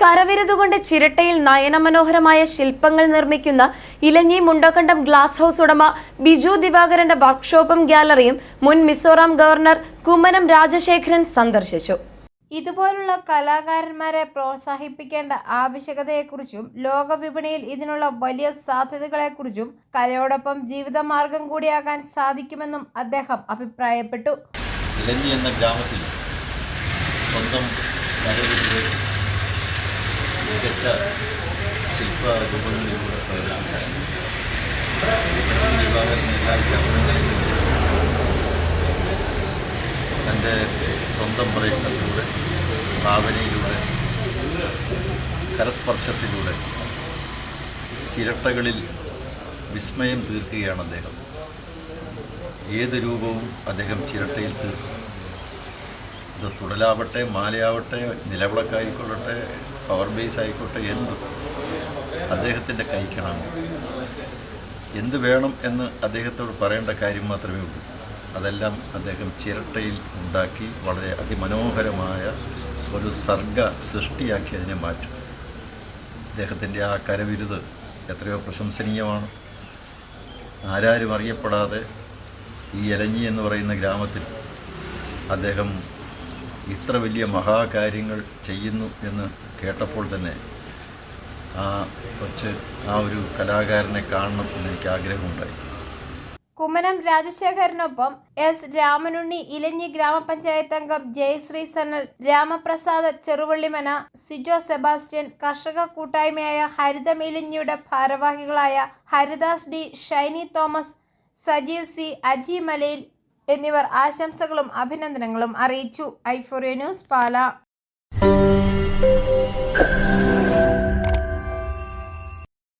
കരവിരുതുകൊണ്ട് ചിരട്ടയിൽ നയനമനോഹരമായ ശില്പങ്ങൾ നിർമ്മിക്കുന്ന ഇലഞ്ഞി Mundakkandam glass house ഉടമ ബിജു ദിവാകരന്റെ വർക്ക്ഷോപ്പും ഗ്യാലറിയും മുൻ മിസോറാം ഗവർണർ കുമ്മനം രാജശേഖരൻ സന്ദർശിച്ചു. ഇതുപോലുള്ള കലാകാരന്മാരെ പ്രോത്സാഹിപ്പിക്കേണ്ട ആവശ്യകതയെക്കുറിച്ചും ലോകവിപണിയിൽ ഇതിനുള്ള വലിയ സാധ്യതകളെക്കുറിച്ചും കലയോടൊപ്പം ജീവിതമാർഗം കൂടിയാകാൻ സാധിക്കുമെന്നും അദ്ദേഹം അഭിപ്രായപ്പെട്ടു. ഇലഞ്ഞി എന്ന ഗ്രാമത്തിൽ സ്വന്തം മികച്ച ശില്പ രൂപങ്ങളിലൂടെ പ്രകടിപ്പിച്ച ദിവാകരന് എല്ലാവർക്കും അഭിനന്ദനങ്ങൾ. തന്റെ സ്വന്തം പ്രയത്നത്തിലൂടെ ഭാവനയിലൂടെ കരസ്പർശത്തിലൂടെ ചിരട്ടകളിൽ വിസ്മയം തീർക്കുകയാണ് അദ്ദേഹം ഏത് രൂപവും അദ്ദേഹം ചിരട്ടയിൽ തീർക്കും ഇത് തുടലാവട്ടെ മാലയാവട്ടെ നിലവിളക്കായിക്കൊള്ളട്ടെ പവർ ബേസ് ആയിക്കോട്ടെ എന്ത്. അദ്ദേഹത്തിന്റെ കൈക്കണം എന്ത് വേണം എന്ന് അദ്ദേഹത്തോട് പറയേണ്ട കാര്യം മാത്രമേ ഉള്ളൂ. അതെല്ലാം അദ്ദേഹം ചിരട്ടയിൽ ഉണ്ടാക്കി വളരെ അതിമനോഹരമായ ഒരു സർഗ സൃഷ്ടിയാക്കി അതിനെ മാറ്റും. അദ്ദേഹത്തിന്റെ ആ കരവിരുത് എത്രയോ പ്രശംസനീയമാണ്. ആരാരും അറിയപ്പെടാതെ ഈ എലഞ്ഞി എന്ന് പറയുന്ന ഗ്രാമത്തിൽ അദ്ദേഹം ഇത്ര വലിയ മഹാകാര്യങ്ങൾ ചെയ്യുന്നു എന്ന് കേട്ടപ്പോൾ തന്നെ ആ കുറച്ച് ആ ഒരു കലാകാരനെ കാണണം എന്ന് എനിക്ക് ആഗ്രഹമുണ്ടായി. കുമ്മനം രാജശേഖരനൊപ്പം എസ് രാമനുണ്ണി ഇലഞ്ഞി ഗ്രാമപഞ്ചായത്ത് അംഗം ജയശ്രീ സനൽ രാമപ്രസാദ് ചെറുവള്ളിമന സിജോ സെബാസ്റ്റ്യൻ കർഷക കൂട്ടായ്മയായ ഹരിതം ഇലഞ്ഞിയുടെ ഭാരവാഹികളായ Haridas D Shiny Thomas Sajeev C Aji Malayil എന്നിവർ ആശംസകളും അഭിനന്ദനങ്ങളും അറിയിച്ചു. Euphoria news Pala.